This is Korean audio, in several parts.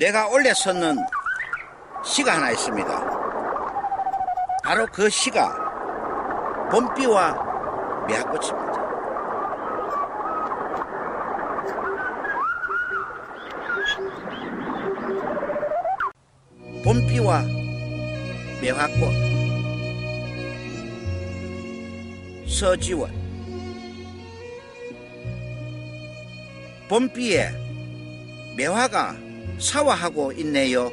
내가 올려 썼는 시가 하나 있습니다. 바로 그 시가 봄비와 매화꽃입니다. 봄비와 매화꽃 서지원 봄비에 매화가 사화하고 있네요.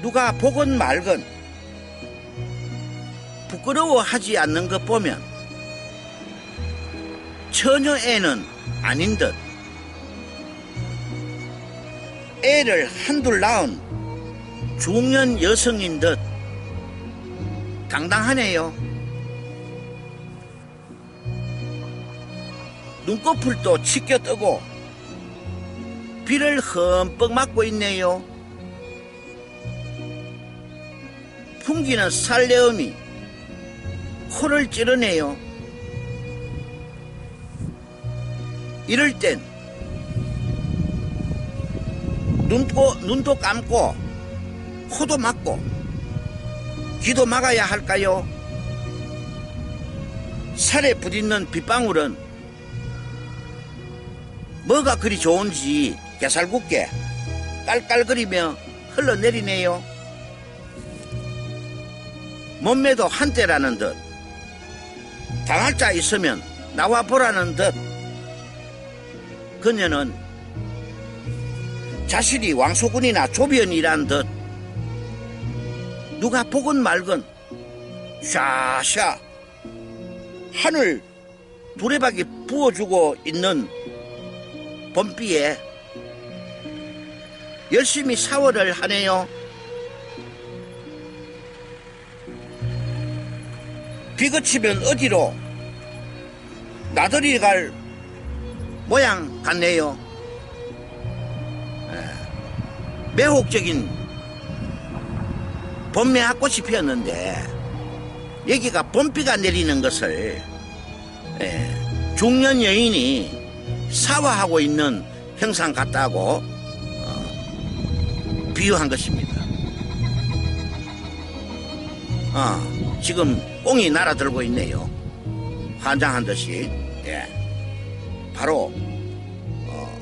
누가 보건 말건 부끄러워하지 않는 것 보면 처녀 애는 아닌 듯 애를 한둘 낳은 중년 여성인 듯 당당하네요. 눈꺼풀도 치켜 뜨고 비를 흠뻑 맞고 있네요. 풍기는 살레음이 코를 찌르네요. 이럴 땐 눈도, 눈도 감고 코도 막고 귀도 막아야 할까요? 살에 부딪는 빗방울은 뭐가 그리 좋은지 개살궂게 깔깔거리며 흘러내리네요. 몸매도 한때라는 듯 당할 자 있으면 나와 보라는 듯 그녀는 자신이 왕소군이나 조변이란 듯 누가 보건 말건 샤샤 하늘 두레박이 부어주고 있는 봄비에 열심히 샤워를 하네요. 비 그치면 어디로 나들이 갈 모양 같네요. 에, 매혹적인 봄매화꽃이 피었는데 여기가 봄비가 내리는 것을 에, 중년 여인이 사화하고 있는 형상 같다고 어, 비유한 것입니다. 어, 지금 꽁이 날아들고 있네요. 환장한 듯이. 예. 바로 어,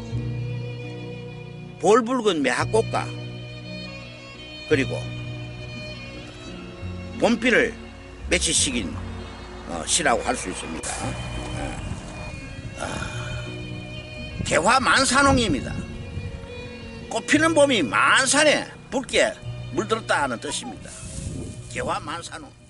볼붉은 매화꽃과 그리고 봄비를 맺히시긴 어, 시라고 할 수 있습니다. 개화 만산홍입니다. 꽃피는 봄이 만산에 붉게 물들었다는 뜻입니다. 개화 만산홍.